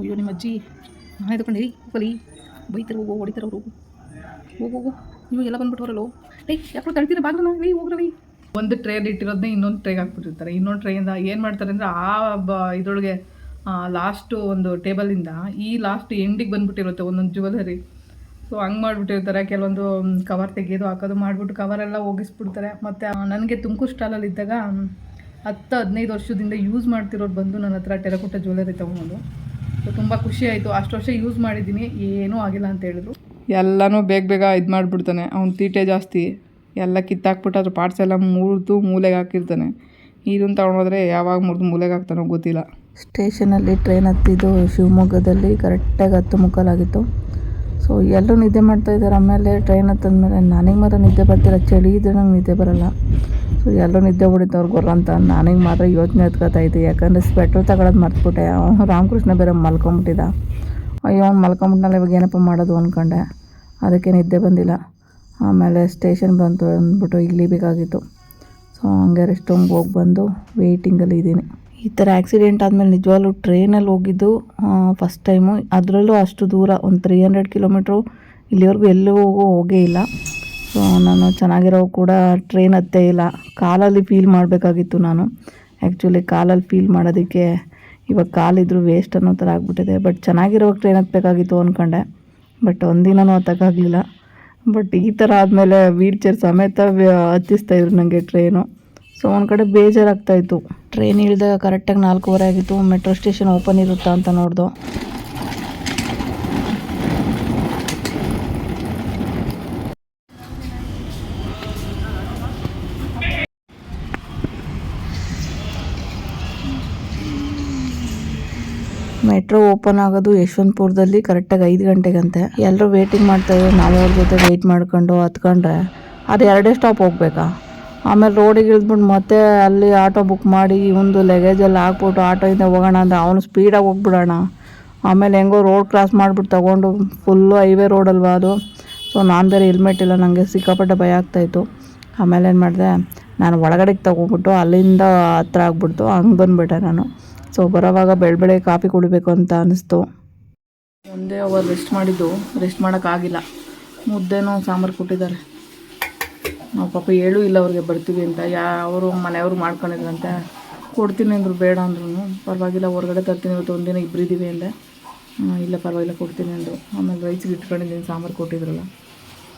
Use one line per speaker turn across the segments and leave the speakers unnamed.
ಅಯ್ಯೋ, ನಿಮ್ಮ ಅಜ್ಜಿ. ನಾ ಎದ್ಕೊಂಡಿರಿ? ಹೋಗಲಿ. ಬೈತಾರೆ, ಹೋಗೋ, ಹೊಡಿತಾರೆ ಅವರು. ಹೋಗು ಹೋಗು. ನೀವು ಎಲ್ಲ ಬಂದ್ಬಿಟ್ಟವರಲ್ಲೋ. ಏಯ್, ಯಾಕೋ ತಳ್ತೀರ? ಬಾಗ್ಲ ನಾವು ನೀವು ಹೋಗ್ರವಿ ಒಂದು ಟ್ರೇಲಿ ಇಟ್ಟಿರೋದನ್ನ ಇನ್ನೊಂದು ಟ್ರೇಗೆ ಹಾಕ್ಬಿಟ್ಟಿರ್ತಾರೆ. ಇನ್ನೊಂದು ಟ್ರೇಯಿಂದ ಏನು ಮಾಡ್ತಾರೆ ಅಂದರೆ ಆ ಬ ಇದ್ರೊಳಗೆ ಲಾಸ್ಟು ಒಂದು ಟೇಬಲಿಂದ ಈ ಲಾಸ್ಟ್ ಎಂಡಿಗೆ ಬಂದ್ಬಿಟ್ಟಿರುತ್ತೆ ಒಂದೊಂದು ಜ್ಯುವೆಲರಿ ಸೊ ಹಂಗೆ ಮಾಡಿಬಿಟ್ಟಿರ್ತಾರೆ. ಕೆಲವೊಂದು ಕವರ್ ತೆಗೆಯೋದು ಹಾಕೋದು ಮಾಡಿಬಿಟ್ಟು ಕವರೆಲ್ಲ ಹೋಗಿಸ್ಬಿಡ್ತಾರೆ. ಮತ್ತು ನನಗೆ ತುಮಕೂರು ಸ್ಟಾಲಲ್ಲಿ ಇದ್ದಾಗ ಹತ್ತು ಹದಿನೈದು ವರ್ಷದಿಂದ ಯೂಸ್ ಮಾಡ್ತಿರೋರು ಬಂದು ನನ್ನ ಹತ್ರ ಟೆರಕೋಟ ಜ್ಯುವೆಲರಿ ತೊಗೊಂಡು ಸೊ ತುಂಬ ಖುಷಿ ಆಯಿತು. ಅಷ್ಟು ವರ್ಷ ಯೂಸ್ ಮಾಡಿದ್ದೀನಿ. ಏನೂ ಆಗಿಲ್ಲ ಅಂತ ಹೇಳಿದ್ರು. ಎಲ್ಲನೂ ಬೇಗ ಬೇಗ ಇದು ಮಾಡಿಬಿಡ್ತಾನೆ. ಅವ್ನು ತೀಟೆ ಜಾಸ್ತಿ. ಎಲ್ಲ ಕಿತ್ತಾಕ್ಬಿಟ್ಟು ಅದ್ರ ಪಾರ್ಟ್ಸ್ ಎಲ್ಲ ಮುರಿದು ಮೂಲೆಗೆ ಹಾಕಿರ್ತಾನೆ. ಇದನ್ನು ತೊಗೊಂಡೋದ್ರೆ ಯಾವಾಗ ಮುರಿದು ಮೂಲೆಗೆ ಹಾಕ್ತಾನೋ ಗೊತ್ತಿಲ್ಲ. ಸ್ಟೇಷನಲ್ಲಿ ಟ್ರೈನ್ ಹತ್ತಿದ್ದು ಶಿವಮೊಗ್ಗದಲ್ಲಿ ಕರೆಕ್ಟಾಗಿ ಹತ್ತು ಮುಕ್ಕಾಲಾಗಿತ್ತು. ಸೊ ಎಲ್ಲರೂ ನಿದ್ದೆ ಮಾಡ್ತಾ ಇದ್ದಾರೆ. ಆಮೇಲೆ ಟ್ರೈನ್ ಹತ್ತಂದ್ಮೇಲೆ ನನಗೆ ಮಾತ್ರ ನಿದ್ದೆ ಬರ್ತಿಲ್ಲ. ಚಳಿ ಇದ್ರೆ ನಂಗೆ ನಿದ್ದೆ ಬರಲ್ಲ. ಸೊ ಎಲ್ಲರೂ ನಿದ್ದೆ ಹೊಡಿತವ್ರು ಗೊರ್ರ ಅಂತ ನನಗೆ ಮಾತ್ರ ಯೋಚನೆ ಎತ್ಕೊತಾ ಇದ್ದೆ. ಯಾಕಂದರೆ ಸ್ವೆಟ್ರ್ ತಗೊಳೋದು ಮರ್ತ್ಬಿಟ್ಟೆ. ಅವ್ನು ರಾಮಕೃಷ್ಣ ಬೇರೆ ಮಲ್ಕೊಂಬಿಟ್ಟಿದ್ದ. ಅಯ್ಯೋ, ಅವ್ನು ಮಲ್ಕೊಂಬಿಟ್ನಲ್ಲ ಇವಾಗ ಏನಪ್ಪ ಮಾಡೋದು ಅಂದ್ಕೊಂಡೆ ಅದಕ್ಕೆ ನಿದ್ದೆ ಬಂದಿಲ್ಲ. ಆಮೇಲೆ ಸ್ಟೇಷನ್ ಬಂತು ಅಂದ್ಬಿಟ್ಟು ಇಲ್ಲಿ ಬೇಕಾಗಿತ್ತು. ಸೊ ಹಂಗೆ ರೆಸ್ಟ್ ರೂಮ್ಗೆ ಹೋಗಿ ಬಂದು ವೆಯ್ಟಿಂಗಲ್ಲಿ ಇದ್ದೀನಿ. ಈ ಥರ ಆ್ಯಕ್ಸಿಡೆಂಟ್ ಆದಮೇಲೆ ನಿಜವಾಗ್ಲೂ ಟ್ರೈನಲ್ಲಿ ಹೋಗಿದ್ದು ಫಸ್ಟ್ ಟೈಮು ಅದರಲ್ಲೂ ಅಷ್ಟು ದೂರ, ಒಂದು ತ್ರೀ ಹಂಡ್ರೆಡ್ ಕಿಲೋಮೀಟ್ರು ಇಲ್ಲಿವರೆಗೂ ಎಲ್ಲೂ ಹೋಗೋ ಹೋಗೇ ಇಲ್ಲ. ನಾನು ಚೆನ್ನಾಗಿರೋ ಕೂಡ ಟ್ರೈನ್ ಹತ್ತೇ ಇಲ್ಲ. ಕಾಲಲ್ಲಿ ಫೀಲ್ ಮಾಡಬೇಕಾಗಿತ್ತು ನಾನು. ಆ್ಯಕ್ಚುಲಿ ಕಾಲಲ್ಲಿ ಫೀಲ್ ಮಾಡೋದಕ್ಕೆ ಇವಾಗ ಕಾಲಿದ್ರೂ ವೇಸ್ಟ್ ಅನ್ನೋ ಥರ ಆಗ್ಬಿಟ್ಟಿದೆ. ಬಟ್ ಚೆನ್ನಾಗಿರೋವಾಗ ಟ್ರೈನ್ ಹತ್ತಬೇಕಾಗಿತ್ತು ಅಂದ್ಕೊಂಡೆ ಬಟ್ ಒಂದಿನೂ ಹತ್ತಕ್ಕಾಗಲಿಲ್ಲ. ಬಟ್ ಈ ಥರ ಆದಮೇಲೆ ವೀಲ್ ಚೇರ್ ಸಮೇತ ಹತ್ತಿಸ್ತಾ ಇದ್ರು ನನಗೆ ಟ್ರೈನು ಸೊ ಒಂದು ಕಡೆ ಬೇಜಾರಾಗ್ತಾಯಿತ್ತು ಟ್ರೈನ್ ಇಳಿದಾಗ ಕರೆಕ್ಟಾಗಿ ನಾಲ್ಕೂವರೆ ಆಗಿತ್ತು. ಮೆಟ್ರೋ ಸ್ಟೇಷನ್ ಓಪನ್ ಇರುತ್ತಾ ಅಂತ ನೋಡ್ದು. ಮೆಟ್ರೋ ಓಪನ್ ಆಗೋದು ಯಶವಂತಪುರದಲ್ಲಿ ಕರೆಕ್ಟಾಗಿ ಐದು ಗಂಟೆಗಂತೆ. ಎಲ್ಲರೂ ವೇಟಿಂಗ್ ಮಾಡ್ತಾ ಇದ್ರು. ಅವ್ರ ಜೊತೆ ವೆಯ್ಟ್ ಮಾಡ್ಕೊಂಡು ಹತ್ಕೊಂಡ್ರೆ ಅದು ಎರಡೇ ಸ್ಟಾಪ್ ಹೋಗ್ಬೇಕಾ? ಆಮೇಲೆ ರೋಡಿಗೆ ಇಳಿದ್ಬಿಟ್ಟು ಮತ್ತೆ ಅಲ್ಲಿ ಆಟೋ ಬುಕ್ ಮಾಡಿ ಒಂದು ಲಗೇಜಲ್ಲಿ ಹಾಕ್ಬಿಟ್ಟು ಆಟೋಯಿಂದ ಹೋಗೋಣ ಅಂದರೆ ಅವನು ಸ್ಪೀಡಾಗಿ ಹೋಗ್ಬಿಡೋಣ. ಆಮೇಲೆ ಹೆಂಗೋ ರೋಡ್ ಕ್ರಾಸ್ ಮಾಡಿಬಿಟ್ಟು ತೊಗೊಂಡು ಫುಲ್ಲು ಹೈವೇ ರೋಡಲ್ವಾ ಅದು. ಸೊ ನಾನು ಬೇರೆ ಹೆಲ್ಮೆಟ್ ಇಲ್ಲ ನನಗೆ ಸಿಕ್ಕಾಪಟ್ಟೆ ಭಯ ಆಗ್ತಾಯಿತ್ತು ಆಮೇಲೆ ಏನು ಮಾಡಿದೆ, ನಾನು ಒಳಗಡೆಗೆ ತಗೊಂಡ್ಬಿಟ್ಟು ಅಲ್ಲಿಂದ ಹತ್ರ ಆಗ್ಬಿಡ್ತು. ಹಂಗೆ ಬಂದುಬಿಟ್ಟೆ ನಾನು. ಸೊ ಬರೋವಾಗ ಬೆಳಬೆಳೆ ಕಾಫಿ ಕುಡಿಬೇಕು ಅಂತ ಅನ್ನಿಸ್ತು ಒಂದೇ ಅವರ್ ರೆಸ್ಟ್ ಮಾಡಿದ್ದು. ರೆಸ್ಟ್ ಮಾಡೋಕ್ಕಾಗಿಲ್ಲ ಮುದ್ದೆನೂ ಸಾಂಬಾರು ಕೊಟ್ಟಿದ್ದಾರೆ. ನಾವು ಪಾಪ ಹೇಳೂ ಇಲ್ಲ ಅವ್ರಿಗೆ ಬರ್ತೀವಿ ಅಂತ. ಯಾ, ಅವರು ಮನೆಯವರು ಮಾಡ್ಕೊಂಡಿದ್ರಂತೆ. ಕೊಡ್ತೀನಿ ಅಂದರು, ಬೇಡ ಅಂದ್ರೂ ಪರವಾಗಿಲ್ಲ, ಹೊರಗಡೆ ತರ್ತೀನಿ. ಇವತ್ತು ಒಂದಿನ ಇಬ್ಬರಿದ್ದೀವಿ ಅಂದೆ. ಇಲ್ಲ, ಪರವಾಗಿಲ್ಲ, ಕೊಡ್ತೀನಿ ಅಂದರು. ಆಮೇಲೆ ರೈಸ್ಗೆ ಇಟ್ಕೊಂಡಿದ್ದೀನಿ, ಸಾಂಬಾರು ಕೊಟ್ಟಿದ್ರಲ್ಲ.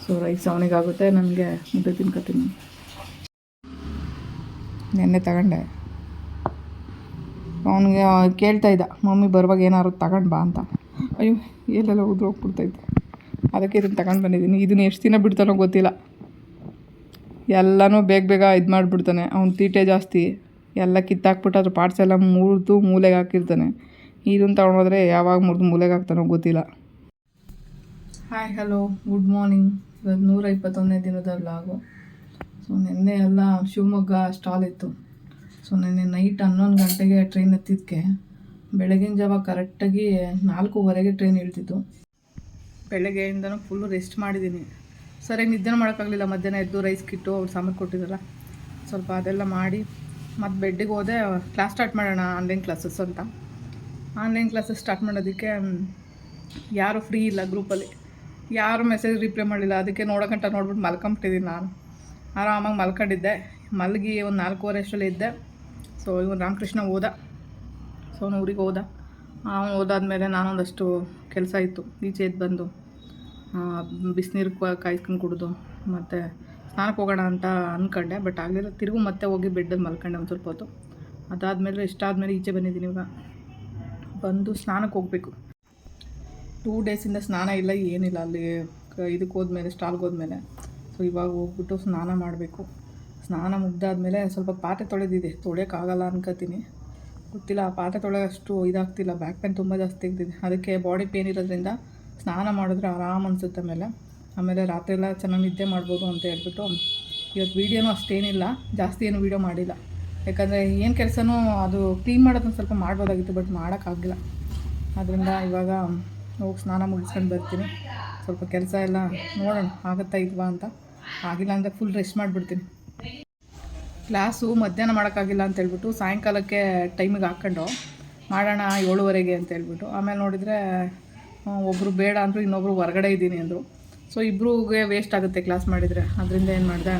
ಸೊ ರೈಸ್ ಅವನಿಗಾಗುತ್ತೆ, ನನಗೆ ಮುದ್ದೆ ತಿನ್ಕೊತೀನಿ. ನೆನ್ನೆ ತಗೊಂಡೆ. ಅವನಿಗೆ ಕೇಳ್ತಾ ಇದ್ದ, ಮಮ್ಮಿ ಬರುವಾಗ ಏನಾದ್ರು ತಗೊಂಡು ಬಾ ಅಂತ. ಅಯ್ಯೋ, ಎಲ್ಲೆಲ್ಲ ಉದ್ರು ಹೋಗ್ಬಿಡ್ತೈತೆ ಅದಕ್ಕೆ ಇದನ್ನು ತಗೊಂಡು ಬಂದಿದ್ದೀನಿ. ಇದನ್ನು ಎಷ್ಟು ದಿನ ಬಿಡ್ತಾನೋ ಗೊತ್ತಿಲ್ಲ. ಎಲ್ಲನೂ ಬೇಗ ಬೇಗ ಇದು ಮಾಡಿಬಿಡ್ತಾನೆ. ಅವ್ನ ತೀಟೆ ಜಾಸ್ತಿ. ಎಲ್ಲ ಕಿತ್ತಾಕ್ಬಿಟ್ಟು ಅದ್ರ ಪಾರ್ಟ್ಸ್ ಎಲ್ಲ ಮುರಿದು ಮೂಲೆಗೆ ಹಾಕಿರ್ತಾನೆ. ಇದನ್ನು ತಗೊಂಡೋದ್ರೆ ಯಾವಾಗ ಮುರಿದು ಮೂಲೆಗೆ ಹಾಕ್ತಾನೋ ಗೊತ್ತಿಲ್ಲ. ಹಾಯ್ ಹಲೋ ಗುಡ್ ಮಾರ್ನಿಂಗ್ ಇವತ್ತು ನೂರ ಇಪ್ಪತ್ತೊಂದನೇ ದಿನದ ವ್ಲಾಗು ಸೊ ನಿನ್ನೆ ಎಲ್ಲ ಶಿವಮೊಗ್ಗ ಸ್ಟಾಲ್ ಇತ್ತು. ಸೊ ನೆನ್ನೆ ನೈಟ್ ಹನ್ನೊಂದು ಗಂಟೆಗೆ ಟ್ರೈನ್ ಹತ್ತಿದ್ದಕ್ಕೆ ಬೆಳಗಿನ ಜಾವ ಕರೆಕ್ಟಾಗಿ ನಾಲ್ಕೂವರೆಗೆ ಟ್ರೈನ್ ಇಳ್ತಿತ್ತು. ಬೆಳಗ್ಗೆಯಿಂದನೂ ಫುಲ್ಲು ರೆಸ್ಟ್ ಮಾಡಿದ್ದೀನಿ ಸರಿಯಾಗಿ ನಿದ್ದೆ ಮಾಡೋಕ್ಕಾಗಲಿಲ್ಲ. ಮಧ್ಯಾಹ್ನ ಎದ್ದು ರೈಸ್ ಕಿಟ್ಟು, ಅವ್ರು ಸಾಂಬಾರು ಕೊಟ್ಟಿದ್ರಲ್ಲ. ಸ್ವಲ್ಪ ಅದೆಲ್ಲ ಮಾಡಿ, ಮತ್ತು ಬೆಡ್ಡಿಗೆ ಹೋದೆ ಕ್ಲಾಸ್ ಸ್ಟಾರ್ಟ್ ಮಾಡೋಣ ಆನ್ಲೈನ್ ಕ್ಲಾಸಸ್ ಅಂತ. ಆನ್ಲೈನ್ ಕ್ಲಾಸಸ್ ಸ್ಟಾರ್ಟ್ ಮಾಡೋದಕ್ಕೆ ಯಾರು ಫ್ರೀ ಇಲ್ಲ ಗ್ರೂಪಲ್ಲಿ ಯಾರು ಮೆಸೇಜ್ ರಿಪ್ಲೈ ಮಾಡಿಲ್ಲ ಅದಕ್ಕೆ ನೋಡೋಕಂಟ ನೋಡ್ಬಿಟ್ಟು ಮಲ್ಕೊಂಬಿಟ್ಟಿದ್ದೀನಿ ನಾನು. ಆರಾಮಾಗಿ ಮಲ್ಕೊಂಡಿದ್ದೆ. ಮಲಗಿ ಒಂದು ನಾಲ್ಕೂವರೆ ಅಷ್ಟರಲ್ಲಿ ಇದ್ದೆ. ಸೊ ಇವನು ರಾಮಕೃಷ್ಣ ಹೋದ ಸೊ ಅವನು ಊರಿಗೆ ಹೋದ ಅವನು ಹೋದಾದ್ಮೇಲೆ ನಾನೊಂದಷ್ಟು ಕೆಲಸ ಇತ್ತು. ಈಚೆ ಎದ್ದು ಬಂದು ಬಿಸಿನೀರು ಕಾಯ್ಸ್ಕೊಂಡು ಕುಡಿದು, ಮತ್ತು ಸ್ನಾನಕ್ಕೆ ಹೋಗೋಣ ಅಂತ ಅಂದ್ಕೊಂಡೆ ಬಟ್ ಆಗಲಿಲ್ಲ. ತಿರುಗು ಮತ್ತೆ ಹೋಗಿ ಬೆಡ್ಡಲ್ಲಿ ಮಲ್ಕೊಂಡೆ ಒಂದು ಸ್ವಲ್ಪ ಹೊತ್ತು. ಅದಾದಮೇಲೆ ಇಷ್ಟಾದಮೇಲೆ ಈಚೆ ಬಂದಿದ್ದೀನಿ ಇವಾಗ. ಬಂದು ಸ್ನಾನಕ್ಕೆ ಹೋಗಬೇಕು. ಟೂ ಡೇಸಿಂದ ಸ್ನಾನ ಇಲ್ಲ, ಏನಿಲ್ಲ ಅಲ್ಲಿ. ಇದಕ್ಕೆ ಹೋದ್ಮೇಲೆ ಸ್ಟಾಲ್ಗೆ ಹೋದ್ಮೇಲೆ. ಸೊ ಇವಾಗ ಹೋಗ್ಬಿಟ್ಟು ಸ್ನಾನ ಮಾಡಬೇಕು. ಸ್ನಾನ ಮುಗ್ದಾದ್ಮೇಲೆ ಸ್ವಲ್ಪ ಪಾತ್ರೆ ತೊಳೆದಿದೆ. ತೊಳೆಯೋಕ್ಕಾಗಲ್ಲ ಅನ್ಕೋತೀನಿ. ಗೊತ್ತಿಲ್ಲ, ಆ ಪಾತ್ರೆ ತೊಳೆಯೋಷ್ಟು ಇದಾಗ್ತಿಲ್ಲ. ಬ್ಯಾಕ್ ಪೇನ್ ತುಂಬ ಜಾಸ್ತಿ ಆಗ್ತಿದೆ. ಅದಕ್ಕೆ ಬಾಡಿ ಪೇನ್ ಇರೋದ್ರಿಂದ ಸ್ನಾನ ಮಾಡಿದ್ರೆ ಆರಾಮ್ ಅನಿಸುತ್ತೆ ಆಮೇಲೆ. ಆಮೇಲೆ ರಾತ್ರಿ ಎಲ್ಲ ಚೆನ್ನಾಗಿ ನಿದ್ದೆ ಮಾಡ್ಬೋದು ಅಂತ ಹೇಳ್ಬಿಟ್ಟು ಇವತ್ತು ವೀಡಿಯೋನೂ ಅಷ್ಟೇನಿಲ್ಲ. ಜಾಸ್ತಿ ಏನು ವೀಡಿಯೋ ಮಾಡಿಲ್ಲ. ಯಾಕಂದರೆ ಏನು ಕೆಲಸನೂ ಅದು ಕ್ಲೀನ್ ಮಾಡೋದನ್ನು ಸ್ವಲ್ಪ ಮಾಡ್ಬೋದಾಗಿತ್ತು, ಬಟ್ ಮಾಡೋಕ್ಕಾಗಿಲ್ಲ ಅದರಿಂದ ಇವಾಗ ಹೋಗಿ ಸ್ನಾನ ಮುಗಿಸ್ಕೊಂಡು ಬರ್ತೀನಿ. ಸ್ವಲ್ಪ ಕೆಲಸ ಎಲ್ಲ ನೋಡೋಣ, ಆಗುತ್ತಾ ಇಲ್ವಾ ಅಂತ. ಆಗಿಲ್ಲ ಅಂದರೆ ಫುಲ್ ರೆಸ್ಟ್ ಮಾಡಿಬಿಡ್ತೀನಿ. ಕ್ಲಾಸು ಮಧ್ಯಾಹ್ನ ಮಾಡೋಕ್ಕಾಗಿಲ್ಲ ಅಂತ ಹೇಳ್ಬಿಟ್ಟು ಸಾಯಂಕಾಲಕ್ಕೆ ಟೈಮಿಗೆ ಹಾಕ್ಕೊಂಡು ಮಾಡೋಣ ಏಳುವರೆಗೆ ಅಂತ ಹೇಳ್ಬಿಟ್ಟು. ಆಮೇಲೆ ನೋಡಿದರೆ ಒಬ್ಬರು ಬೇಡ ಅಂದರು ಇನ್ನೊಬ್ರು ಹೊರಗಡೆ ಇದ್ದೀನಿ ಅಂದರು. ಸೊ ಇಬ್ಬರಿಗೆ ವೇಸ್ಟ್ ಆಗುತ್ತೆ ಕ್ಲಾಸ್ ಮಾಡಿದರೆ. ಅದರಿಂದ ಏನು ಮಾಡಿದೆ?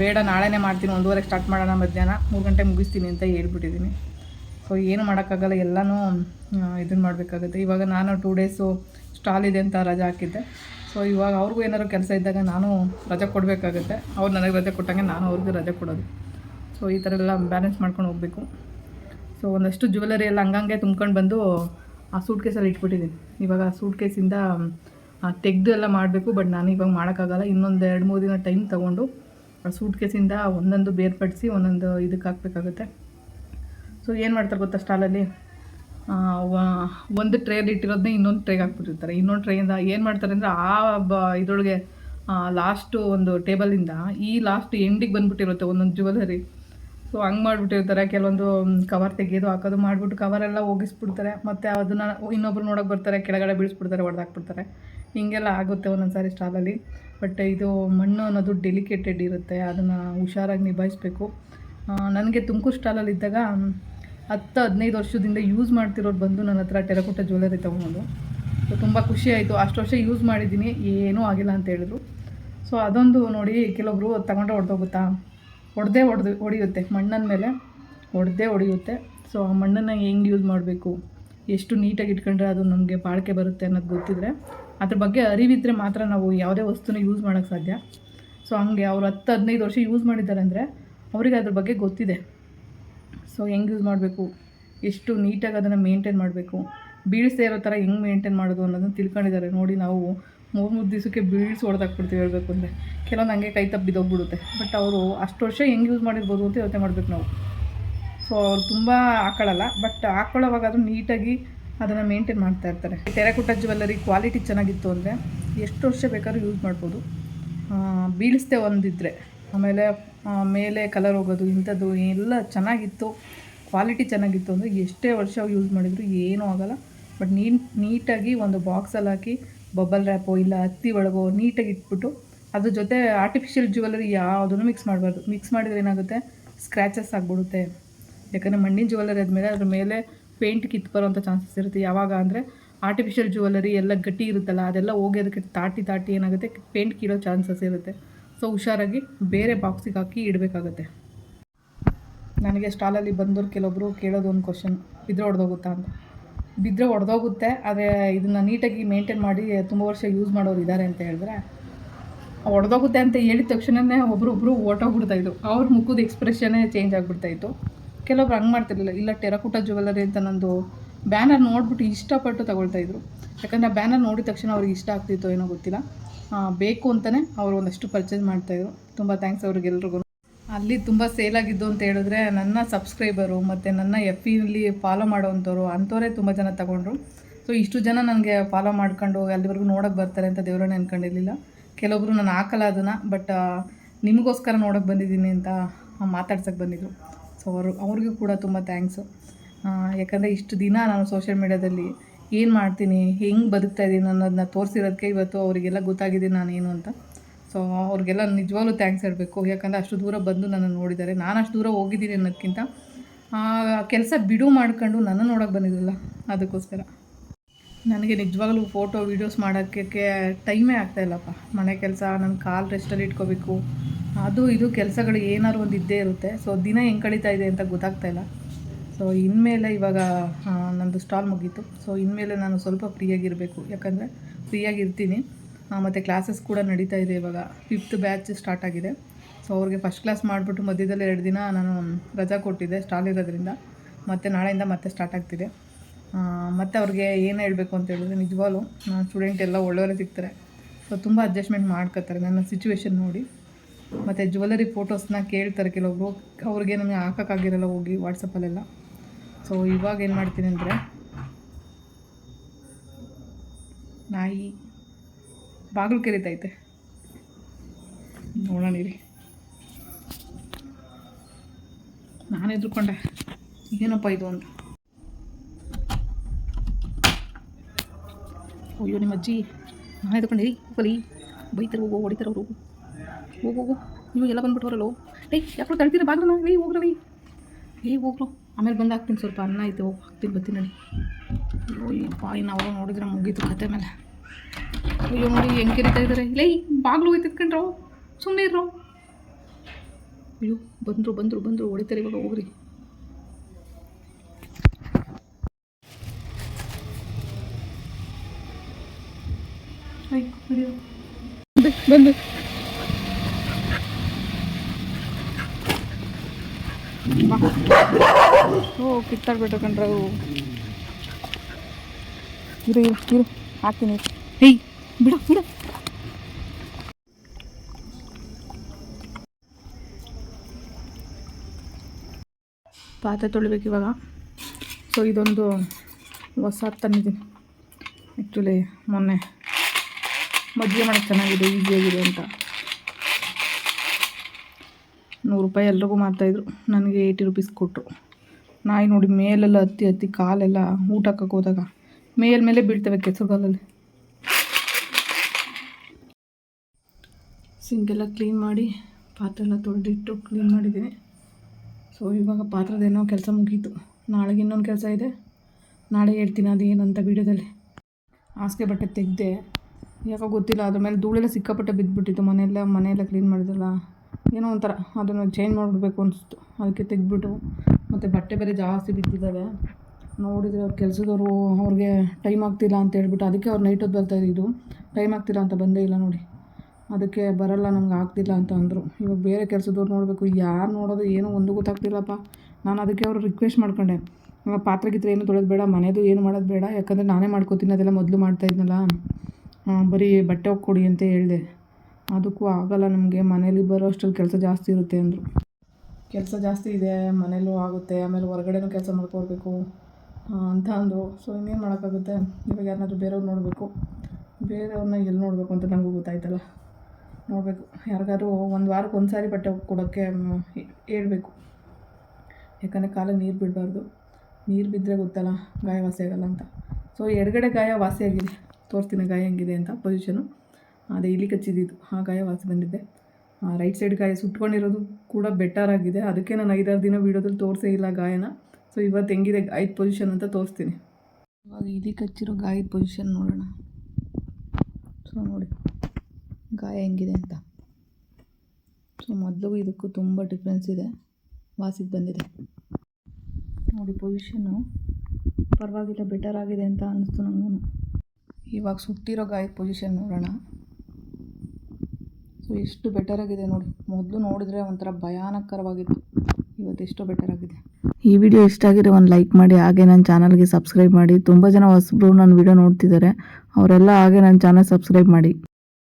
ಬೇಡ, ನಾಳೆನೇ ಮಾಡ್ತೀನಿ, ಒಂದೂವರೆಗೆ ಸ್ಟಾರ್ಟ್ ಮಾಡೋಣ ಮಧ್ಯಾಹ್ನ, ಮೂರು ಗಂಟೆ ಮುಗಿಸ್ತೀನಿ ಅಂತ ಹೇಳ್ಬಿಟ್ಟಿದ್ದೀನಿ ಸೊ ಏನು ಮಾಡೋಕ್ಕಾಗಲ್ಲ, ಎಲ್ಲನೂ ಇದನ್ನು ಮಾಡಬೇಕಾಗುತ್ತೆ. ಇವಾಗ ನಾನು ಟೂ ಡೇಸು ಸ್ಟಾಲ್ ಇದೆ ಅಂತ ರಜೆ ಹಾಕಿದ್ದೆ. ಸೊ ಇವಾಗ ಅವ್ರಿಗೂ ಏನಾದ್ರು ಕೆಲಸ ಇದ್ದಾಗ ನಾನು ರಜೆ ಕೊಡಬೇಕಾಗುತ್ತೆ. ಅವ್ರು ನನಗೆ ರಜೆ ಕೊಟ್ಟಂಗೆ ನಾನು ಅವ್ರಿಗೂ ರಜೆ ಕೊಡೋದು. ಸೊ ಈ ಥರ ಎಲ್ಲ ಬ್ಯಾಲೆನ್ಸ್ ಮಾಡ್ಕೊಂಡು ಹೋಗಬೇಕು. ಸೊ ಒಂದಷ್ಟು ಜ್ಯುವೆಲರಿ ಎಲ್ಲ ಹಂಗಂಗೆ ತುಂಬ್ಕೊಂಡು ಬಂದು ಆ ಸೂಟ್ ಕೇಸಲ್ಲಿ ಇಟ್ಬಿಟ್ಟಿದ್ದೀನಿ ಇವಾಗ ಆ ಸೂಟ್ ಕೇಸಿಂದ ತೆಗೆದು ಎಲ್ಲ ಮಾಡಬೇಕು ಬಟ್ ನಾನು ಇವಾಗ ಮಾಡೋಕ್ಕಾಗಲ್ಲ. ಇನ್ನೊಂದು ಎರಡು, ಮೂರು ದಿನ ಟೈಮ್ ತೊಗೊಂಡು ಆ ಸೂಟ್ ಕೇಸಿಂದ ಒಂದೊಂದು ಬೇರ್ಪಡಿಸಿ ಒಂದೊಂದು ಇದಕ್ಕೆ ಹಾಕ್ಬೇಕಾಗುತ್ತೆ. ಸೊ ಏನು ಮಾಡ್ತಾರೆ ಗೊತ್ತಾ ಸ್ಟಾಲಲ್ಲಿ ಒಂದು ಟ್ರೇಲಿ ಇಟ್ಟಿರೋದನ್ನೇ ಇನ್ನೊಂದು ಟ್ರೇಗೆ ಹಾಕ್ಬಿಟ್ಟಿರ್ತಾರೆ. ಇನ್ನೊಂದು ಟ್ರೇಯಿಂದ ಏನು ಮಾಡ್ತಾರೆ ಅಂದರೆ ಆ ಬ, ಇದರೊಳಗೆ ಲಾಸ್ಟು ಒಂದು ಟೇಬಲಿಂದ ಈ ಲಾಸ್ಟ್ ಎಂಡಿಗೆ ಬಂದ್ಬಿಟ್ಟಿರುತ್ತೆ ಒಂದೊಂದು ಜ್ಯುವೆಲರಿ ಸೊ ಹಂಗೆ ಮಾಡಿಬಿಟ್ಟಿರ್ತಾರೆ. ಕೆಲವೊಂದು ಕವರ್ ತೆಗೆಯೋದು ಹಾಕೋದು ಮಾಡಿಬಿಟ್ಟು ಕವರೆಲ್ಲ ಹೋಗಿಸ್ಬಿಡ್ತಾರೆ. ಮತ್ತು ಅದನ್ನು ಇನ್ನೊಬ್ರು ನೋಡೋಕೆ ಬರ್ತಾರೆ, ಕೆಳಗಡೆ ಬೀಳಿಸ್ಬಿಡ್ತಾರೆ ಹೊಡೆದಾಕ್ಬಿಡ್ತಾರೆ ಹಿಂಗೆಲ್ಲ ಆಗುತ್ತೆ ಒಂದೊಂದು ಸಾರಿ ಸ್ಟಾಲಲ್ಲಿ ಬಟ್ ಇದು ಮಣ್ಣು ಅನ್ನೋದು ಡೆಲಿಕೇಟೆಡ್ ಇರುತ್ತೆ. ಅದನ್ನು ಹುಷಾರಾಗಿ ನಿಭಾಯಿಸ್ಬೇಕು. ನನಗೆ ತುಮಕೂರು ಸ್ಟಾಲಲ್ಲಿ ಇದ್ದಾಗ ಹತ್ತು, ಹದಿನೈದು ವರ್ಷದಿಂದ ಯೂಸ್ ಮಾಡ್ತಿರೋರು ಬಂದು ನನ್ನ ಹತ್ರ ಟೆರಕೋಟ ಜ್ಯುವೆಲರಿ ತೊಗೊಂಡು ಸೊ ತುಂಬ ಖುಷಿ ಆಯಿತು. ಅಷ್ಟು ವರ್ಷ ಯೂಸ್ ಮಾಡಿದ್ದೀನಿ. ಏನೂ ಆಗಿಲ್ಲ ಅಂತ ಹೇಳಿದ್ರು. ಸೊ ಅದೊಂದು ನೋಡಿ, ಕೆಲವೊಬ್ರು ತಗೊಂಡ್ರೆ ಹೊಡೆದೋಗುತ್ತಾ ಹೊಡೆದೇ ಹೊಡೆದು ಹೊಡೆಯುತ್ತೆ ಮಣ್ಣನ ಮೇಲೆ ಹೊಡೆದೇ ಹೊಡೆಯುತ್ತೆ ಸೊ ಆ ಮಣ್ಣನ್ನು ಹೆಂಗೆ ಯೂಸ್ ಮಾಡಬೇಕು? ಎಷ್ಟು ನೀಟಾಗಿ ಇಟ್ಕೊಂಡ್ರೆ ಅದು ನಮಗೆ ಬಾಳಿಕೆ ಬರುತ್ತೆ ಅನ್ನೋದು ಗೊತ್ತಿದ್ರೆ, ಅದ್ರ ಬಗ್ಗೆ ಅರಿವಿದ್ರೆ ಮಾತ್ರ ನಾವು ಯಾವುದೇ ವಸ್ತುನ ಯೂಸ್ ಮಾಡೋಕ್ಕೆ ಸಾಧ್ಯ. ಸೊ ಹಂಗೆ ಅವ್ರು ಹತ್ತು ಹದಿನೈದು ವರ್ಷ ಯೂಸ್ ಮಾಡಿದ್ದಾರೆ ಅಂದರೆ ಅವರಿಗೆ ಅದ್ರ ಬಗ್ಗೆ ಗೊತ್ತಿದೆ. ಸೊ ಹೆಂಗೆ ಯೂಸ್ ಮಾಡಬೇಕು? ಎಷ್ಟು ನೀಟಾಗಿ ಅದನ್ನು ಮೇಂಟೈನ್ ಮಾಡಬೇಕು? ಬೀಳಿಸದೇ ಇರೋ ಥರ ಹೆಂಗೆ ಮೇಂಟೈನ್ ಮಾಡೋದು ಅನ್ನೋದನ್ನು ತಿಳ್ಕೊಂಡಿದ್ದಾರೆ. ನೋಡಿ ನಾವು ಮೂರು ಮೂರು ದಿವಸಕ್ಕೆ ಬೀಳ್ಸಿ ಹೊಡೆದಾಕ್ಬಿಡ್ತೀವಿ ಹೇಳ್ಬೇಕು ಅಂದರೆ. ಕೆಲವೊಂದು ಹಂಗೆ ಕೈ ತಪ್ಪು ಬಿದ್ದೋಗ್ಬಿಡುತ್ತೆ. ಬಟ್ ಅವರು ಅಷ್ಟು ವರ್ಷ ಹೆಂಗೆ ಯೂಸ್ ಮಾಡಿರ್ಬೋದು ಅಂತ ಯೋಚನೆ ಮಾಡಬೇಕು ನಾವು. ಸೊ ಅವ್ರು ತುಂಬ ಹಾಕೊಳ್ಳಲ್ಲ ಬಟ್ ಹಾಕೊಳ್ಳೋವಾಗ ಅದು ನೀಟಾಗಿ ಅದನ್ನು ಮೇಂಟೈನ್ ಮಾಡ್ತಾ ಇರ್ತಾರೆ. ಟೆರಕುಟ ಜ್ಯುವೆಲ್ಲರಿ ಕ್ವಾಲಿಟಿ ಚೆನ್ನಾಗಿತ್ತು ಅಂದರೆ ಎಷ್ಟು ವರ್ಷ ಬೇಕಾದ್ರೂ ಯೂಸ್ ಮಾಡ್ಬೋದು. ಬೀಳಿಸ್ದೆ ಒಂದಿದ್ದರೆ ಆಮೇಲೆ ಮೇಲೆ ಕಲರ್ ಹೋಗೋದು, ಇಂಥದ್ದು ಎಲ್ಲ ಚೆನ್ನಾಗಿತ್ತು. ಕ್ವಾಲಿಟಿ ಚೆನ್ನಾಗಿತ್ತು ಅಂದರೆ ಎಷ್ಟೇ ವರ್ಷ ಯೂಸ್ ಮಾಡಿದರೂ ಏನೂ ಆಗೋಲ್ಲ. ಬಟ್ ನೀಟಾಗಿ ಒಂದು ಬಾಕ್ಸಲ್ಲಿ ಹಾಕಿ ಬಬಲ್ ರ್ಯಾಪೋ ಇಲ್ಲ ಹತ್ತಿ ಒಳಗೋ ನೀಟಾಗಿ ಇಟ್ಬಿಟ್ಟು ಅದ್ರ ಜೊತೆ ಆರ್ಟಿಫಿಷಿಯಲ್ ಜ್ಯುವೆಲರಿ ಯಾವುದನ್ನು ಮಿಕ್ಸ್ ಮಾಡಬಾರ್ದು. ಮಿಕ್ಸ್ ಮಾಡಿದ್ರೆ ಏನಾಗುತ್ತೆ? ಸ್ಕ್ರ್ಯಾಚಸ್ ಆಗಿಬಿಡುತ್ತೆ. ಯಾಕಂದರೆ ಮಣ್ಣಿನ ಜ್ಯುವೆಲ್ಲರಿ ಆದಮೇಲೆ ಅದ್ರ ಮೇಲೆ ಪೇಂಟ್ ಕಿತ್ತು ಬರೋವಂಥ ಚಾನ್ಸಸ್ ಇರುತ್ತೆ. ಯಾವಾಗ ಅಂದರೆ ಆರ್ಟಿಫಿಷಿಯಲ್ ಜ್ಯುವೆಲ್ಲರಿ ಎಲ್ಲ ಗಟ್ಟಿ ಇರುತ್ತಲ್ಲ, ಅದೆಲ್ಲ ಹೋಗಿ ಅದಕ್ಕೆ ತಾಟಿ ತಾಟಿ ಏನಾಗುತ್ತೆ? ಪೇಂಟ್ ಕೀಳೋ ಚಾನ್ಸಸ್ ಇರುತ್ತೆ. ಸೊ ಹುಷಾರಾಗಿ ಬೇರೆ ಬಾಕ್ಸಿಗೆ ಹಾಕಿ ಇಡಬೇಕಾಗತ್ತೆ. ನನಗೆ ಸ್ಟಾಲಲ್ಲಿ ಬಂದವರು ಕೆಲವೊಬ್ಬರು ಕೇಳೋದು ಒಂದು ಕ್ವಶನ್ ಇದ್ರೆ ಹೊಡೆದೋಗುತ್ತಾ ಅಂತ. ಬಿದ್ದರೆ ಒಡೆದೋಗುತ್ತೆ, ಆದರೆ ಇದನ್ನು ನೀಟಾಗಿ ಮೇಂಟೈನ್ ಮಾಡಿ ತುಂಬ ವರ್ಷ ಯೂಸ್ ಮಾಡೋರು ಇದ್ದಾರೆ ಅಂತ ಹೇಳಿದ್ರೆ, ಒಡೆದೋಗುತ್ತೆ ಅಂತ ಹೇಳಿದ ತಕ್ಷಣವೇ ಒಬ್ರೊಬ್ರು ಓಟೋಗ್ಬಿಡ್ತಾಯಿದ್ರು ಅವ್ರ ಮುಖದ ಎಕ್ಸ್ಪ್ರೆಷನ್ನೇ ಚೇಂಜ್ ಆಗಿಬಿಡ್ತಾಯಿತ್ತು ಕೆಲವೊಬ್ರು ಹಂಗೆ ಮಾಡ್ತಿರಲಿಲ್ಲ, ಇಲ್ಲ ಟೆರಕುಟ ಜುವೆಲ್ಲರಿ ಅಂತ ನಂದು ಬ್ಯಾನರ್ ನೋಡ್ಬಿಟ್ಟು ಇಷ್ಟಪಟ್ಟು ತಗೊಳ್ತಾಯಿದ್ರು ಯಾಕಂದರೆ ಆ ಬ್ಯಾನರ್ ನೋಡಿದ ತಕ್ಷಣ ಅವ್ರಿಗೆ ಇಷ್ಟ ಆಗ್ತಿತ್ತೋ ಏನೋ ಗೊತ್ತಿಲ್ಲ. ಬೇಕು ಅಂತಲೇ ಅವರು ಒಂದಷ್ಟು ಪರ್ಚೇಸ್ ಮಾಡ್ತಾಯಿದ್ರು ತುಂಬ ಥ್ಯಾಂಕ್ಸ್ ಅವ್ರಿಗೆಲ್ರಿಗೂ. ಅಲ್ಲಿ ತುಂಬ ಸೇಲ್ ಆಗಿದ್ದು ಅಂತ ಹೇಳಿದ್ರೆ ನನ್ನ ಸಬ್ಸ್ಕ್ರೈಬರು ಮತ್ತು ನನ್ನ ಎಫ್ ಇಲ್ಲಿ ಫಾಲೋ ಮಾಡೋವಂಥವ್ರು ಅಂಥವರೇ ತುಂಬ ಜನ ತಗೊಂಡ್ರು. ಸೊ ಇಷ್ಟು ಜನ ನನಗೆ ಫಾಲೋ ಮಾಡ್ಕೊಂಡು ಅಲ್ಲಿವರೆಗೂ ನೋಡೋಕೆ ಬರ್ತಾರೆ ಅಂತ ದೇವರನ್ನ ಅನ್ಕೊಂಡಿರಲಿಲ್ಲ. ಕೆಲವೊಬ್ರು ನಾನು ಹಾಕಲ್ಲ ಅದನ್ನು ಬಟ್ ನಿಮಗೋಸ್ಕರ ನೋಡೋಕೆ ಬಂದಿದ್ದೀನಿ ಅಂತ ಮಾತಾಡ್ಸೋಕ್ಕೆ ಬಂದಿದ್ರು. ಸೊ ಅವರು, ಅವ್ರಿಗೂ ಕೂಡ ತುಂಬ ಥ್ಯಾಂಕ್ಸು ಯಾಕಂದರೆ ಇಷ್ಟು ದಿನ ನಾನು ಸೋಷಿಯಲ್ ಮೀಡ್ಯಾದಲ್ಲಿ ಏನು ಮಾಡ್ತೀನಿ, ಹೆಂಗೆ ಬದುಕ್ತಾ ಇದ್ದೀನಿ ಅನ್ನೋದನ್ನ ತೋರಿಸಿರೋದಕ್ಕೆ ಇವತ್ತು ಅವರಿಗೆಲ್ಲ ಗೊತ್ತಾಗಿದೆ ನಾನೇನು ಅಂತ. ಸೊ ಅವ್ರಿಗೆಲ್ಲ ನಿಜವಾಗ್ಲೂ ಥ್ಯಾಂಕ್ಸ್ ಹೇಳಬೇಕು. ಯಾಕಂದರೆ ಅಷ್ಟು ದೂರ ಬಂದು ನನ್ನ ನೋಡಿದ್ದಾರೆ. ನಾನು ಅಷ್ಟು ದೂರ ಹೋಗಿದ್ದೀನಿ ಅನ್ನೋದಕ್ಕಿಂತ ಕೆಲಸ ಬಿಡು ಮಾಡ್ಕೊಂಡು ನನ್ನ ನೋಡೋಕೆ ಬಂದಿದ್ರಲ್ಲ, ಅದಕ್ಕೋಸ್ಕರ. ನನಗೆ ನಿಜವಾಗ್ಲೂ ಫೋಟೋ ವೀಡಿಯೋಸ್ ಮಾಡೋಕ್ಕೆ ಟೈಮೇ ಆಗ್ತಾಯಿಲ್ಲಪ್ಪ ಮನೆ ಕೆಲಸ ನನ್ನ ಕಾಲು ರೆಸ್ಟಲ್ಲಿ ಇಟ್ಕೋಬೇಕು. ಅದು ಇದು ಕೆಲಸಗಳು ಏನಾದ್ರು ಒಂದು ಇದ್ದೇ ಇರುತ್ತೆ. ಸೊ ದಿನ ಹೆಂಗೆ ಕಳೀತಾ ಇದೆ ಅಂತ ಗೊತ್ತಾಗ್ತಾ ಇಲ್ಲ. ಸೊ ಇನ್ಮೇಲೆ ಇವಾಗ ನನ್ನದು ನಂದು ಸ್ಟಾಲ್ ಮುಗೀತು. ಸೊ ಇನ್ಮೇಲೆ ನಾನು ಸ್ವಲ್ಪ ಫ್ರೀಯಾಗಿರಬೇಕು ಯಾಕಂದರೆ ಫ್ರೀಯಾಗಿರ್ತೀನಿ ಮತ್ತು ಕ್ಲಾಸಸ್ ಕೂಡ ನಡೀತಾ ಇದೆ ಇವಾಗ. ಫಿಫ್ತ್ ಬ್ಯಾಚ್ ಸ್ಟಾರ್ಟ್ ಆಗಿದೆ. ಸೊ ಅವ್ರಿಗೆ ಫಸ್ಟ್ ಕ್ಲಾಸ್ ಮಾಡಿಬಿಟ್ಟು ಮಧ್ಯದಲ್ಲಿ ಎರಡು ದಿನ ನಾನು ರಜಾ ಕೊಟ್ಟಿದ್ದೆ ಸ್ಟಾಲ್ ಇರೋದ್ರಿಂದ. ಮತ್ತು ನಾಳೆಯಿಂದ ಮತ್ತೆ ಸ್ಟಾರ್ಟ್ ಆಗ್ತಿದೆ. ಮತ್ತು ಅವ್ರಿಗೆ ಏನು ಹೇಳಬೇಕು ಅಂತ ಹೇಳಿದ್ರೆ ನಿಜವಾಗ್ಲೂ ನಾನು ಸ್ಟೂಡೆಂಟ್ ಎಲ್ಲ ಒಳ್ಳೆಯವರೇ ಸಿಗ್ತಾರೆ. ಸೊ ತುಂಬ ಅಡ್ಜಸ್ಟ್ಮೆಂಟ್ ಮಾಡ್ಕೋತಾರೆ ನನ್ನ ಸಿಚುವೇಶನ್ ನೋಡಿ. ಮತ್ತು ಜ್ಯುವೆಲರಿ ಫೋಟೋಸ್ನ ಕೇಳ್ತಾರೆ ಕೆಲವೊಬ್ಬರು ಅವ್ರಿಗೆ ನನಗೆ ಹಾಕೋಕ್ಕಾಗಿರಲ್ಲ ಹೋಗಿ ವಾಟ್ಸಪ್ಪಲ್ಲೆಲ್ಲ ಸೊ ಇವಾಗ ಏನು ಮಾಡ್ತೀನಿ ಅಂದರೆ ನಾಯಿ ಬಾಗಿಲು ಕೆರಿತೈತೆ ನೋಡೋಣ ರೀ ನಾನು ಎದ್ರುಕೊಂಡೆ. ಏನಪ್ಪ ಇದು ಅಂತ. ಅಯ್ಯೋ, ನಿಮ್ಮ ಅಜ್ಜಿ. ನಾನು ಎದ್ಕೊಂಡೆ ರೀ ಹೋಗಲಿ. ಬೈತಾರೆ ಹೋಗು, ಹೊಡಿತಾರೆ ಅವರು. ಹೋಗು ಹೋಗು. ನೀವು ಎಲ್ಲ ಬಂದ್ಬಿಟ್ಟವರಲ್ಲೋ. ಏಯ್, ಯಾಕೋ ತಳ್ತೀರ ನಾನು ಏಯ್ ಹೋಗ್ರವಿ ಏಯ್, ಹೋಗ್ರು. ಆಮೇಲೆ ಬಂದು ಹಾಕ್ತೀನಿ ಸ್ವಲ್ಪ ಅನ್ನ ಐತೆ, ಹೋಗಿ ಹಾಕ್ತೀನಿ, ಬರ್ತೀನಿ ನೋಡಿ. ಅಯ್ಯೋ, ಏನಪ್ಪ, ಇನ್ನು ಅವರು ನೋಡಿದ್ರೆ ಮುಗೀತು ಕತೆ ಮೇಲೆ. ಅಯ್ಯೋ ನೋಡಿ ಹೆಂಗೆ ಕರಿತಾ ಇದ್ದಾರೆ ಇಲ್ಲೇ ಬಾಗಿಲು ಹೋಯ್ತು ಇಟ್ಕೊಂಡ್ರು ಸುಮ್ಮನೆ ಇರೋ ಅಯ್ಯೋ ಬಂದರು ಬಂದರು ಬಂದರು ಹೊಡಿತಾರೆ ಇವಾಗ ಹೋಗ್ರಿ ಅಯ್ಯೋ ಹಿಡಿಯೋ ಬಂದು ಬಾ ಓ ಕಿತ್ತಾಡ್ಬಿಟ್ರು ಕಣ್ರ ಅವು ಇರು ಇರು ಇರು ಹಾಕ್ತೀನಿ ಹೇಯ್ ಬಿಡು ಬಿಡು ಪಾತ್ರೆ ತೊಳಿಬೇಕು ಇವಾಗ. ಸೊ ಇದೊಂದು ಹೊಸ ತಂದಿದ್ದೀನಿ ಆ್ಯಕ್ಚುಲಿ ಮೊನ್ನೆ ಮದುವೆ ಮಾಡೋಕ್ಕೆ ಚೆನ್ನಾಗಿದೆ, ಈಸಿಯಾಗಿದೆ ಅಂತ. ನೂರು ರೂಪಾಯಿ ಎಲ್ರಿಗೂ ಮಾರ್ತಾಯಿದ್ರು ನನಗೆ ಏಯ್ಟಿ ರುಪೀಸ್ ಕೊಟ್ಟರು ನಾಯಿ ನೋಡಿ ಮೇಲೆಲ್ಲ ಹತ್ತಿ ಹತ್ತಿ ಕಾಲೆಲ್ಲ ಊಟ ಹಾಕಕ್ಕೆ ಹೋದಾಗ ಮೇಲ್ ಮೇಲೆ ಬೀಳ್ತವೆ ಕೆಸರುಗಾಲಲ್ಲಿ. ಸಿಂಕೆಲ್ಲ ಕ್ಲೀನ್ ಮಾಡಿ, ಪಾತ್ರೆ ಎಲ್ಲ ತೊಳೆದಿಟ್ಟು ಕ್ಲೀನ್ ಮಾಡಿದ್ದೀನಿ. ಸೊ ಇವಾಗ ಪಾತ್ರದೇನೋ ಕೆಲಸ ಮುಗೀತು. ನಾಳೆಗೆ ಇನ್ನೊಂದು ಕೆಲಸ ಇದೆ. ನಾಳೆ ಹೇಳ್ತೀನಿ ಅದೇನಂತ ವೀಡಿಯೋದಲ್ಲಿ. ಹಾಸಿಗೆ ಬಟ್ಟೆ ತೆಗೆದೆ. ಯಾಕೋ ಗೊತ್ತಿಲ್ಲ, ಅದ್ರ ಮೇಲೆ ಧೂಳೆಲ್ಲ ಸಿಕ್ಕಾಪಟ್ಟೆ ಬಿದ್ದುಬಿಟ್ಟಿತ್ತು ಮನೆಯೆಲ್ಲ ಮನೆಯೆಲ್ಲ ಕ್ಲೀನ್ ಮಾಡಿದ್ರಲ್ಲ. ಏನೋ ಒಂಥರ ಅದನ್ನು ಚೇಂಜ್ ಮಾಡಿಬಿಡ್ಬೇಕು ಅನಿಸ್ತು. ಅದಕ್ಕೆ ತೆಗೆದ್ಬಿಟ್ಟು. ಮತ್ತು ಬಟ್ಟೆ ಬೇರೆ ಜಾಸ್ತಿ ಬಿದ್ದಿದ್ದಾವೆ. ನೋಡಿದರೆ ಅವ್ರು ಕೆಲಸದವರು ಅವ್ರಿಗೆ ಟೈಮ್ ಆಗ್ತಿಲ್ಲ ಅಂತ ಹೇಳ್ಬಿಟ್ಟು, ಅದಕ್ಕೆ ಅವ್ರು ನೈಟ್ ಹೊತ್ತು ಬರ್ತಾಯಿದ್ದು ಟೈಮ್ ಆಗ್ತಿಲ್ಲ ಅಂತ ಬಂದೇ ಇಲ್ಲ ನೋಡಿ. ಅದಕ್ಕೆ ಬರಲ್ಲ ನಮ್ಗೆ ಆಗ್ತಿಲ್ಲ ಅಂತ ಅಂದರು. ಇವಾಗ ಬೇರೆ ಕೆಲಸದವ್ರು ನೋಡಬೇಕು ಯಾರು ನೋಡೋದು ಏನೂ ಒಂದು ಗೊತ್ತಾಗ್ತಿಲ್ಲಪ್ಪ. ನಾನು ಅದಕ್ಕೆ ಅವರು ರಿಕ್ವೆಸ್ಟ್ ಮಾಡ್ಕೊಂಡೆ. ಪಾತ್ರೆ ಗಿತ್ರೆ ಏನು ತೊಳೆದು ಬೇಡ ಮನೆಯದು ಏನು ಮಾಡೋದು ಬೇಡ ಯಾಕಂದರೆ ನಾನೇ ಮಾಡ್ಕೋತೀನಿ ಅದೆಲ್ಲ ಮೊದಲು ಮಾಡ್ತಾಯಿದ್ನಲ್ಲ ಬರೀ ಬಟ್ಟೆ ಹೋಗ್ಕೊಡಿ ಅಂತ ಹೇಳಿದೆ. ಅದಕ್ಕೂ ಆಗಲ್ಲ ನಮಗೆ ಮನೇಲಿ ಬರೋ ಅಷ್ಟರಲ್ಲಿ ಕೆಲಸ ಜಾಸ್ತಿ ಇರುತ್ತೆ ಅಂದರು. ಕೆಲಸ ಜಾಸ್ತಿ ಇದೆ ಮನೇಲೂ ಆಗುತ್ತೆ ಆಮೇಲೆ ಹೊರಗಡೆನೂ ಕೆಲಸ ಮಾಡ್ಕೊಳ್ಬೇಕು ಆ, ಅಂತ ಅಂದರು. ಸೊ ಇನ್ನೇನು ಮಾಡೋಕ್ಕಾಗುತ್ತೆ? ಇವಾಗ ಯಾರನ್ನಾದ್ರೂ ಬೇರೆಯವ್ರು ನೋಡಬೇಕು. ಬೇರೆಯವ್ರನ್ನ ಎಲ್ಲಿ ನೋಡಬೇಕು ಅಂತ ನನಗೂ ಗೊತ್ತಾಯ್ತಲ್ಲ. ನೋಡಬೇಕು. ಯಾರಿಗಾದ್ರೂ ಒಂದು ವಾರಕ್ಕೆ ಒಂದು ಸಾರಿ ಬಟ್ಟೆ ಕೊಡೋಕ್ಕೆ ಹೇಳಬೇಕು. ಯಾಕಂದರೆ ಕಾಲಿಗೆ ನೀರು ಬಿಡಬಾರ್ದು. ನೀರು ಬಿದ್ದರೆ ಗೊತ್ತಲ್ಲ ಗಾಯ ವಾಸಿ ಆಗಲ್ಲ ಅಂತ. ಸೊ ಎಡಗಡೆ ಗಾಯ ವಾಸಿಯಾಗಿದೆ ತೋರಿಸ್ತೀನಿ ಗಾಯ ಹೆಂಗಿದೆ ಅಂತ ಪೊಸಿಷನು ಅದೇ ಇಲ್ಲಿ ಕಚ್ಚಿದ್ದು ಆ ಗಾಯ ವಾಸಿ ಬಂದಿದ್ದೆ. ರೈಟ್ ಸೈಡ್ ಗಾಯ ಸುಟ್ಕೊಂಡಿರೋದು ಕೂಡ ಬೆಟರ್ ಆಗಿದೆ. ಅದಕ್ಕೆ ನಾನು ಐದಾರು ದಿನ ವೀಡಿಯೋದಲ್ಲಿ ತೋರಿಸೇ ಇಲ್ಲ ಗಾಯನ. ಸೊ ಇವತ್ತು ಹೆಂಗಿದೆ ಗಾಯದ ಪೊಸಿಷನ್ ಅಂತ ತೋರಿಸ್ತೀನಿ. ಇವಾಗ ಇಲ್ಲಿ ಕಚ್ಚಿರೋ ಗಾಯದ ಪೊಸಿಷನ್ ನೋಡೋಣ. ಸೊ ನೋಡಿ. ಗಾಯ ಹೆಂಗಿದೆ ಅಂತ. ಸೊ ಮೊದಲು ಇದಕ್ಕೂ ತುಂಬ ಡಿಫ್ರೆನ್ಸ್ ಇದೆ. ವಾಸಿಗೆ ಬಂದಿದೆ. ನೋಡಿ ಪೊಸಿಷನ್ನು ಪರವಾಗಿಲ್ಲ ಬೆಟರ್ ಆಗಿದೆ ಅಂತ ಅನ್ನಿಸ್ತು ನನಗೂ ಇವಾಗ ಸುಟ್ಟಿರೋ ಗಾಯದ ಪೊಸಿಷನ್ ನೋಡೋಣ. ಸೊ ಎಷ್ಟು ಬೆಟರ್ ಆಗಿದೆ ನೋಡಿ. ಮೊದಲು ನೋಡಿದ್ರೆ ಒಂಥರ ಭಯಾನಕರವಾಗಿತ್ತು. ಇವತ್ತು ಎಷ್ಟೋ ಬೆಟರ್ ಆಗಿದೆ.
ಈ ವಿಡಿಯೋ ಇಷ್ಟ ಆಗಿದ್ರೆ ಒಂದು ಲೈಕ್ ಮಾಡಿ, ಹಾಗೆ ನನ್ನ ಚಾನಲ್ಗೆ ಸಬ್ಸ್ಕ್ರೈಬ್ ಮಾಡಿ. ತುಂಬ ಜನ ಹೊಸಬ್ರು ನನ್ನ ವಿಡಿಯೋ ನೋಡ್ತಿದ್ದಾರೆ. ಅವರೆಲ್ಲ ಹಾಗೆ ನನ್ನ ಚಾನಲ್ ಸಬ್ಸ್ಕ್ರೈಬ್ ಮಾಡಿ.